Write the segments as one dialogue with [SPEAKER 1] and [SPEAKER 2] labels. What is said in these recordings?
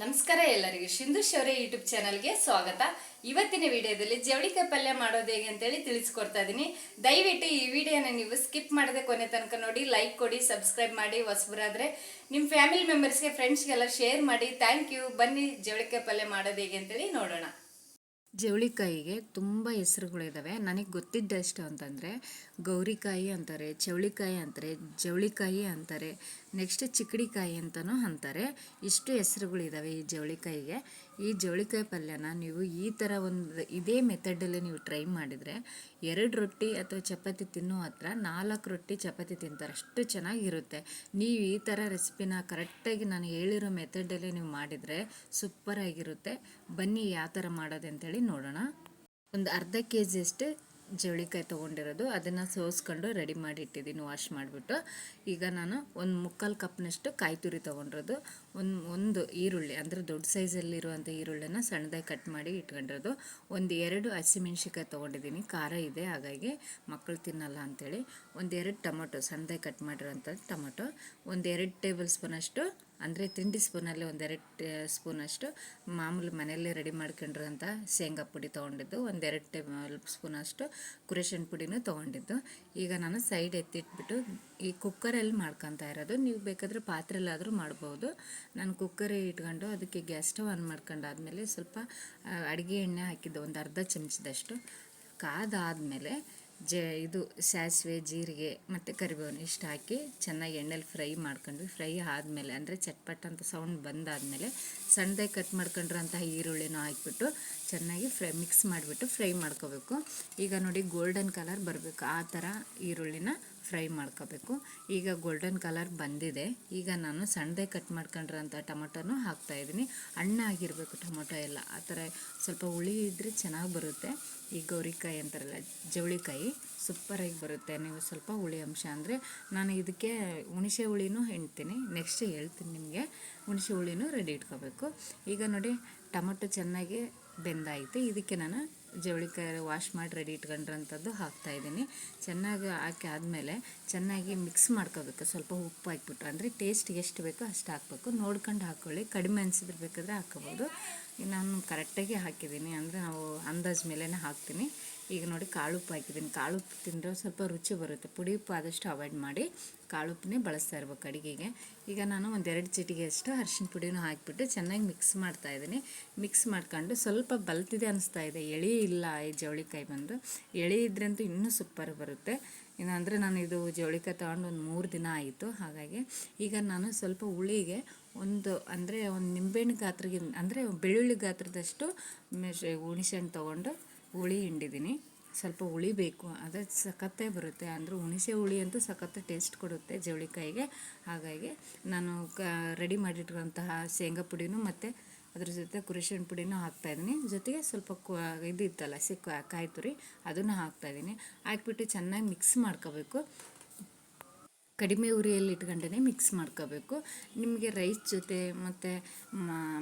[SPEAKER 1] ನಮಸ್ಕಾರ ಎಲ್ಲರಿಗೂ. ಸಿಂಧು ಶೌರ್ಯ ಯೂಟ್ಯೂಬ್ ಚಾನಲ್ಗೆ ಸ್ವಾಗತ. ಇವತ್ತಿನ ವಿಡಿಯೋದಲ್ಲಿ ಜವಳಿಕಾಯಿ ಪಲ್ಯ ಮಾಡೋದು ಹೇಗೆ ಅಂತೇಳಿ ತಿಳಿಸ್ಕೊಡ್ತಾ ಇದ್ದೀನಿ ದಯವಿಟ್ಟು ಈ ವಿಡಿಯೋನ ನೀವು ಸ್ಕಿಪ್ ಮಾಡದೆ ಕೊನೆ ತನಕ ನೋಡಿ, ಲೈಕ್ ಕೊಡಿ, ಸಬ್ಸ್ಕ್ರೈಬ್ ಮಾಡಿ, ಹೊಸಬರಾದ್ರೆ ನಿಮ್ಮ ಫ್ಯಾಮಿಲಿ ಮೆಂಬರ್ಸ್ಗೆ, ಫ್ರೆಂಡ್ಸ್ಗೆಲ್ಲ ಶೇರ್ ಮಾಡಿ. Thank you. ಬನ್ನಿ ಜವಳಿಕಾಯಿ ಪಲ್ಯ ಮಾಡೋದು ಹೇಗೆ ಅಂತೇಳಿ ನೋಡೋಣ.
[SPEAKER 2] ಜವಳಿಕಾಯಿಗೆ ತುಂಬ ಹೆಸರುಗಳಿದ್ದಾವೆ ನನಗೆ ಗೊತ್ತಿದ್ದಷ್ಟು ಅಂತಂದರೆ ಗೌರಿಕಾಯಿ ಅಂತಾರೆ ಚವಳಿಕಾಯಿ ಅಂತಾರೆ, ಜವಳಿಕಾಯಿ ಅಂತಾರೆ. ನೆಕ್ಸ್ಟ್ ಚಿಕ್ಕಡಿಕಾಯಿ ಅಂತಲೂ ಅಂತಾರೆ. ಇಷ್ಟು ಹೆಸರುಗಳಿದ್ದಾವೆ ಈ ಜವಳಿಕಾಯಿಗೆ. ಈ ಜವಳಿಕಾಯಿ ಪಲ್ಯನ ನೀವು ಈ ಥರ ಒಂದು ಇದೇ ಮೆಥಡಲ್ಲಿ ನೀವು ಟ್ರೈ ಮಾಡಿದರೆ ಎರಡು ರೊಟ್ಟಿ ಅಥವಾ ಚಪಾತಿ ತಿನ್ನೋ ಹತ್ರ ನಾಲ್ಕು ರೊಟ್ಟಿ ಚಪಾತಿ ತಿಂತಾರೆ. ಅಷ್ಟು ಚೆನ್ನಾಗಿರುತ್ತೆ. ನೀವು ಈ ಥರ ರೆಸಿಪಿನ ಕರೆಕ್ಟಾಗಿ ನಾನು ಹೇಳಿರೋ ಮೆಥಡಲ್ಲಿ ನೀವು ಮಾಡಿದರೆ ಸೂಪರಾಗಿರುತ್ತೆ. ಬನ್ನಿ ಯಾವ ಥರ ಮಾಡೋದು ಅಂತೇಳಿ ನೋಡೋಣ. ಒಂದು ಅರ್ಧ ಕೆ ಜಿಯಷ್ಟು ಜವಳಿಕಾಯಿ ತೊಗೊಂಡಿರೋದು, ಅದನ್ನು ಸೋಸ್ಕೊಂಡು ರೆಡಿ ಮಾಡಿ ಇಟ್ಟಿದ್ದೀನಿ ವಾಶ್ ಮಾಡಿಬಿಟ್ಟು. ಈಗ ನಾನು ಒಂದು ಮುಕ್ಕಾಲು ಕಪ್ನಷ್ಟು ಕಾಯಿ ತುರಿ ತೊಗೊಂಡಿರೋದು. ಒಂದು ಒಂದು ಈರುಳ್ಳಿ, ಅಂದರೆ ದೊಡ್ಡ ಸೈಜಲ್ಲಿರುವಂಥ ಈರುಳ್ಳಿನ ಸಣ್ಣದಾಗಿ ಕಟ್ ಮಾಡಿ ಇಟ್ಕೊಂಡಿರೋದು. ಒಂದು ಎರಡು ಹಸಿಮೆಣ್ಸಿಕಾಯಿ ತೊಗೊಂಡಿದ್ದೀನಿ, ಖಾರ ಇದೆ, ಹಾಗಾಗಿ ಮಕ್ಕಳು ತಿನ್ನಲ್ಲ ಅಂಥೇಳಿ ಎರಡು ಟೊಮೊಟೊ, ಸಣ್ಣದಾಗಿ ಕಟ್ ಮಾಡಿರೋಂಥದ್ದು ಟೊಮೊಟೊ. ಒಂದು ಎರಡು ಟೇಬಲ್ ಸ್ಪೂನಷ್ಟು ಅಂದರೆ ತಿಂಡಿ ಸ್ಪೂನಲ್ಲಿ ಒಂದೆರಡು ಸ್ಪೂನಷ್ಟು ಮಾಮೂಲಿ ಮನೆಯಲ್ಲೇ ರೆಡಿ ಮಾಡ್ಕೊಂಡಿರೋಂಥ ಶೇಂಗಾ ಪುಡಿ ತೊಗೊಂಡಿದ್ದು, ಒಂದೆರಡು ಟೇಬಲ್ ಸ್ಪೂನಷ್ಟು ಕುರೇಷನ್ ಪುಡಿನೂ ತೊಗೊಂಡಿದ್ದು. ಈಗ ನಾನು ಸೈಡ್ ಎತ್ತಿಟ್ಬಿಟ್ಟು ಈ ಕುಕ್ಕರಲ್ಲಿ ಮಾಡ್ಕೊತಾ ಇರೋದು. ನೀವು ಬೇಕಾದರೆ ಪಾತ್ರೆಲ್ಲಾದರೂ ಮಾಡ್ಬೋದು. ನಾನು ಕುಕ್ಕರ್ ಇಟ್ಕೊಂಡು ಅದಕ್ಕೆ ಗ್ಯಾಸ್ ಸ್ಟವ್ ಆನ್ ಮಾಡ್ಕೊಂಡಾದ್ಮೇಲೆ ಸ್ವಲ್ಪ ಅಡುಗೆ ಎಣ್ಣೆ ಹಾಕಿದ್ದು, ಒಂದು ಅರ್ಧ ಚಮಚದಷ್ಟು ಕಾದಾದಮೇಲೆ ಜ, ಇದು ಸಾಸಿವೆ, ಜೀರಿಗೆ ಮತ್ತು ಕರಿಬೇವು ಇಷ್ಟು ಹಾಕಿ ಚೆನ್ನಾಗಿ ಎಣ್ಣೆಲಿ ಫ್ರೈ ಮಾಡ್ಕೊಂಡ್ವಿ. ಫ್ರೈ ಆದಮೇಲೆ ಅಂದರೆ ಚಟ್ಪಟ್ ಅಂತ ಸೌಂಡ್ ಬಂದಾದಮೇಲೆ ಸಣ್ಣದಾಗಿ ಕಟ್ ಮಾಡ್ಕೊಂಡಿರೋಂತಹ ಈರುಳ್ಳಿನೂ ಹಾಕಿಬಿಟ್ಟು ಚೆನ್ನಾಗಿ ಫ್ರೈ, ಮಿಕ್ಸ್ ಮಾಡಿಬಿಟ್ಟು ಫ್ರೈ ಮಾಡ್ಕೋಬೇಕು. ಈಗ ನೋಡಿ ಗೋಲ್ಡನ್ ಕಲರ್ ಬರಬೇಕು. ಆ ಥರ ಈರುಳ್ಳಿನ ಫ್ರೈ ಮಾಡ್ಕೋಬೇಕು. ಈಗ ಗೋಲ್ಡನ್ ಕಲರ್ ಬಂದಿದೆ. ಈಗ ನಾನು ಸಣ್ಣದಾಗಿ ಕಟ್ ಮಾಡ್ಕೊಂಡಿರೋಂಥ ಟೊಮೊಟೊನೂ ಹಾಕ್ತಾಯಿದ್ದೀನಿ ಹಣ್ಣಾಗಿರಬೇಕು ಟೊಮೊಟೊ ಎಲ್ಲ. ಆ ಥರ ಸ್ವಲ್ಪ ಹುಳಿ ಇದ್ದರೆ ಚೆನ್ನಾಗಿ ಬರುತ್ತೆ. ಈ ಗೌರಿಕಾಯಿ ಅಂತಾರಲ್ಲ, ಜವಳಿಕಾಯಿ, ಸೂಪರಾಗಿ ಬರುತ್ತೆ. ನೀವು ಸ್ವಲ್ಪ ಹುಳಿ ಅಂಶ ಅಂದರೆ ನಾನು ಇದಕ್ಕೆ ಹುಣಸೆ ಹುಳಿನೂ ಹೆಣ್ತೀನಿ ನೆಕ್ಸ್ಟ್ ಹೇಳ್ತೀನಿ ನಿಮಗೆ. ಹುಣಸೆ ಹುಳಿನೂ ರೆಡಿ ಇಟ್ಕೋಬೇಕು. ಈಗ ನೋಡಿ, ಟೊಮೊಟೊ ಚೆನ್ನಾಗಿ ಬೆಂದಾಯಿತು. ಇದಕ್ಕೆ ನಾನು ಜವಳಿಕಾಯಿ ವಾಶ್ ಮಾಡಿ ರೆಡಿ ಇಟ್ಕೊಂಡಿರೋಂಥದ್ದು ಹಾಕ್ತಾಯಿದ್ದೀನಿ ಚೆನ್ನಾಗಿ ಹಾಕಿ ಆದಮೇಲೆ ಚೆನ್ನಾಗಿ ಮಿಕ್ಸ್ ಮಾಡ್ಕೋಬೇಕು. ಸ್ವಲ್ಪ ಉಪ್ಪು ಹಾಕ್ಬಿಟ್ರೆ ಅಂದರೆ ಟೇಸ್ಟ್ ಎಷ್ಟು ಬೇಕೋ ಅಷ್ಟು ಹಾಕಬೇಕು. ನೋಡ್ಕೊಂಡು ಹಾಕ್ಕೊಳ್ಳಿ ಕಡಿಮೆ ಅನಿಸಿದ್ರೆ ಬೇಕಾದರೆ ಹಾಕ್ಕೋಬೋದು ನಾನು ಕರೆಕ್ಟಾಗಿ ಹಾಕಿದ್ದೀನಿ. ಅಂದರೆ ನಾವು ಅಂದಾಜು ಮೇಲೇ ಹಾಕ್ತೀನಿ. ಈಗ ನೋಡಿ ಕಾಳು ಉಪ್ಪು ಹಾಕಿದ್ದೀನಿ. ಕಾಳು ಉಪ್ಪು ತಿಂದರೆ ಸ್ವಲ್ಪ ರುಚಿ ಬರುತ್ತೆ. ಪುಡಿ ಉಪ್ಪು ಆದಷ್ಟು ಅವಾಯ್ಡ್ ಮಾಡಿ ಕಾಳು ಉಪ್ಪನ್ನೇ ಬಳಸ್ತಾ ಇರ್ಬೇಕು ಅಡುಗೆಗೆ. ಈಗ ನಾನು ಒಂದೆರಡು ಚಿಟಿಗೆ ಅಷ್ಟು ಅರಿಶಿನ ಪುಡಿನೂ ಹಾಕಿಬಿಟ್ಟು ಚೆನ್ನಾಗಿ ಮಿಕ್ಸ್ ಮಾಡ್ತಾ ಇದ್ದೀನಿ. ಮಿಕ್ಸ್ ಮಾಡ್ಕೊಂಡು ಸ್ವಲ್ಪ ಬಲ್ತಿದೆ ಅನಿಸ್ತಾ ಇದೆ. ಎಳಿ ಇಲ್ಲ ಈ ಜವಳಿಕಾಯಿ ಬಂದು. ಎಳಿ ಇದ್ರಂತೂ ಇನ್ನೂ ಸೂಪರ್ ಬರುತ್ತೆ. ಇನ್ನು ನಾನು ಇದು ಜವಳಿಕಾಯಿ ತೊಗೊಂಡು ಒಂದು ಮೂರು ದಿನ ಆಯಿತು. ಹಾಗಾಗಿ ಈಗ ನಾನು ಸ್ವಲ್ಪ ಹುಳಿಗೆ ಒಂದು ಅಂದರೆ ಒಂದು ನಿಂಬೆಹಣ್ಣು ಗಾತ್ರಗಿಂತ ಅಂದರೆ ಬೆಳ್ಳುಳ್ಳಿ ಗಾತ್ರದಷ್ಟು ಹುಣಸೆಹಣ್ಣು ತೊಗೊಂಡು ಹುಳಿ ಹಿಂಡಿದ್ದೀನಿ. ಸ್ವಲ್ಪ ಹುಳಿ ಬೇಕು. ಅದು ಸಖತ್ತೇ ಬರುತ್ತೆ. ಅಂದರೆ ಹುಣಸೆ ಹುಳಿ ಅಂತೂ ಸಖತ್ತು ಟೇಸ್ಟ್ ಕೊಡುತ್ತೆ ಜವಳಿಕಾಯಿಗೆ. ಹಾಗಾಗಿ ನಾನು ಕ ರೆಡಿ ಮಾಡಿಟ್ಟಿರುವಂತಹ ಶೇಂಗಾ ಪುಡಿನೂ ಮತ್ತು ಅದ್ರ ಜೊತೆ ಕುರಿಶಿನ ಪುಡಿನೂ ಹಾಕ್ತಾಯಿದ್ದೀನಿ ಜೊತೆಗೆ ಸ್ವಲ್ಪ ಇದು ಇತ್ತಲ್ಲ ಸಿಕ್ಕ ಕಾಯಿ ತುರಿ ಅದನ್ನು ಹಾಕ್ತಾಯಿದ್ದೀನಿ ಹಾಕ್ಬಿಟ್ಟು ಚೆನ್ನಾಗಿ ಮಿಕ್ಸ್ ಮಾಡ್ಕೋಬೇಕು. ಕಡಿಮೆ ಉರಿಯಲ್ಲಿ ಇಟ್ಕೊಂಡೇ ಮಿಕ್ಸ್ ಮಾಡ್ಕೋಬೇಕು. ನಿಮಗೆ ರೈಸ್ ಜೊತೆ ಮತ್ತು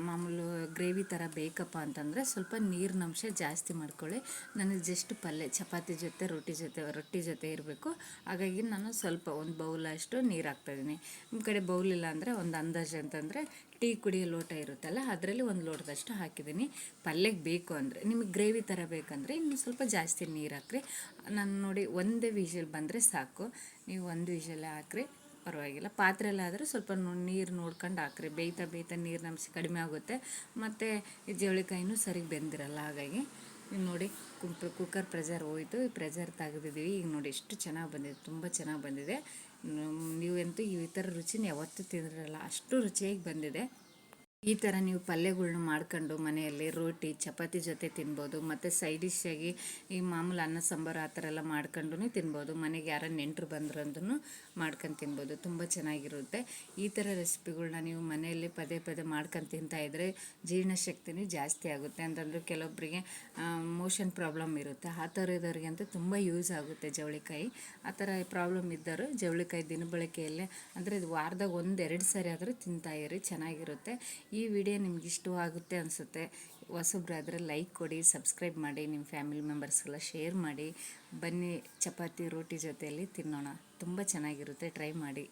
[SPEAKER 2] ಮಾಮೂಲು ಗ್ರೇವಿ ಥರ ಬೇಕಪ್ಪ ಅಂತಂದರೆ ಸ್ವಲ್ಪ ನೀರಿನ ಅಂಶ ಜಾಸ್ತಿ ಮಾಡ್ಕೊಳ್ಳಿ. ನನಗೆ ಜಸ್ಟ್ ಪಲ್ಯ, ಚಪಾತಿ ಜೊತೆ, ರೊಟ್ಟಿ ಜೊತೆ ರೊಟ್ಟಿ ಜೊತೆ ಇರಬೇಕು. ಹಾಗಾಗಿ ನಾನು ಸ್ವಲ್ಪ ಒಂದು ಬೌಲಷ್ಟು ನೀರು ಹಾಕ್ತಾಯಿದ್ದೀನಿ ನಿಮ್ಮ ಕಡೆ ಬೌಲ್ ಇಲ್ಲ ಅಂದರೆ ಒಂದು ಅಂದಾಜು ಅಂತಂದರೆ ಟೀ ಕುಡಿಯೋ ಲೋಟ ಇರುತ್ತಲ್ಲ, ಅದರಲ್ಲಿ ಒಂದು ಲೋಟದಷ್ಟು ಹಾಕಿದ್ದೀನಿ. ಪಲ್ಯಕ್ಕೆ ಬೇಕು ಅಂದರೆ, ನಿಮಗೆ ಗ್ರೇವಿ ಥರ ಬೇಕಂದರೆ ಇನ್ನು ಸ್ವಲ್ಪ ಜಾಸ್ತಿ ನೀರು ಹಾಕ್ರಿ. ನಾನು ನೋಡಿ ಒಂದೇ ವಿಷಲ್ ಬಂದರೆ ಸಾಕು. ನೀವು ಒಂದು ವಿಷಲ್ ಹಾಕ್ರಿ, ಪರವಾಗಿಲ್ಲ. ಪಾತ್ರೆಯಲ್ಲಾದರೆ ಸ್ವಲ್ಪ ನೀರು ನೋಡ್ಕೊಂಡು ಹಾಕ್ರಿ. ಬೇಯ್ತಾ ಬೇಯ್ತಾ ನೀರಿನ ಅಂಶ ಕಡಿಮೆ ಆಗುತ್ತೆ. ಮತ್ತು ಈ ಜವಳಿಕಾಯಿನೂ ಸರಿಗೆ ಬೆಂದಿರಲ್ಲ, ಹಾಗಾಗಿ ನೋಡಿ ಕುಕ್ಕರ್ ಪ್ರೆಷರ್ ಹೋಯಿತು. ಈ ಪ್ರೆಷರ್ ತೆಗೆದಿದ್ದೀವಿ. ಈಗ ನೋಡಿ ಎಷ್ಟು ಚೆನ್ನಾಗಿ ಬಂದಿದೆ, ತುಂಬ ಚೆನ್ನಾಗಿ ಬಂದಿದೆ. ನೀವಂತೂ ಈ ಥರ ರುಚಿನ ಯಾವತ್ತೂ ತಿಂದಿರಲ್ಲ. ಅಷ್ಟು ರುಚಿಯಾಗಿ ಬಂದಿದೆ. ಈ ಥರ ನೀವು ಪಲ್ಯಗಳ್ನ ಮಾಡ್ಕೊಂಡು ಮನೆಯಲ್ಲಿ ರೋಟಿ, ಚಪಾತಿ ಜೊತೆ ತಿನ್ಬೋದು, ಮತ್ತು ಸೈಡ್ ಡಿಶ್ಶಾಗಿ ಈ ಮಾಮೂಲು ಅನ್ನ, ಸಾಂಬಾರು ಆ ಥರ ಎಲ್ಲ ಮಾಡ್ಕೊಂಡು ತಿನ್ಬೋದು. ಮನೆಗೆ ಯಾರ ನೆಂಟರು ಬಂದ್ರಂದ್ರೂ ಮಾಡ್ಕೊಂಡು ತಿನ್ಬೋದು. ತುಂಬ ಚೆನ್ನಾಗಿರುತ್ತೆ. ಈ ಥರ ರೆಸಿಪಿಗಳ್ನ ನೀವು ಮನೆಯಲ್ಲಿ ಪದೇ ಪದೇ ಮಾಡ್ಕೊಂಡು ತಿಂತಾಯಿದ್ರೆ ಜೀರ್ಣಶಕ್ತಿನೂ ಜಾಸ್ತಿ ಆಗುತ್ತೆ. ಅಂತಂದರೆ ಕೆಲವೊಬ್ಬರಿಗೆ ಮೋಷನ್ ಪ್ರಾಬ್ಲಮ್ ಇರುತ್ತೆ. ಆ ಥರ ಅಂತ ತುಂಬ ಯೂಸ್ ಆಗುತ್ತೆ ಜವಳಿಕಾಯಿ. ಆ ಥರ ಪ್ರಾಬ್ಲಮ್ ಇದ್ದವರು ಜವಳಿಕಾಯಿ ದಿನಬಳಕೆಯಲ್ಲೇ ಅಂದರೆ ಇದು ವಾರದಾಗ ಒಂದೆರಡು ಎರಡು ಸಾರಿ ಆದರೂ ತಿಂತಾಯಿರಿ ಚೆನ್ನಾಗಿರುತ್ತೆ. ಈ ವಿಡಿಯೋ ನಿಮ್ಗೆ ಇಷ್ಟವಾಗುತ್ತೆ ಅನಿಸುತ್ತೆ ಹೊಸಬ್ರಾದರೆ ಲೈಕ್ ಕೊಡಿ ಸಬ್ಸ್ಕ್ರೈಬ್ ಮಾಡಿ ನಿಮ್ಮ ಫ್ಯಾಮಿಲಿ ಮೆಂಬರ್ಸ್ಗೆಲ್ಲ ಶೇರ್ ಮಾಡಿ. ಬನ್ನಿ, ಚಪಾತಿ, ರೋಟಿ ಜೊತೆಯಲ್ಲಿ ತಿನ್ನೋಣ. ತುಂಬ ಚೆನ್ನಾಗಿರುತ್ತೆ ಟ್ರೈ ಮಾಡಿ.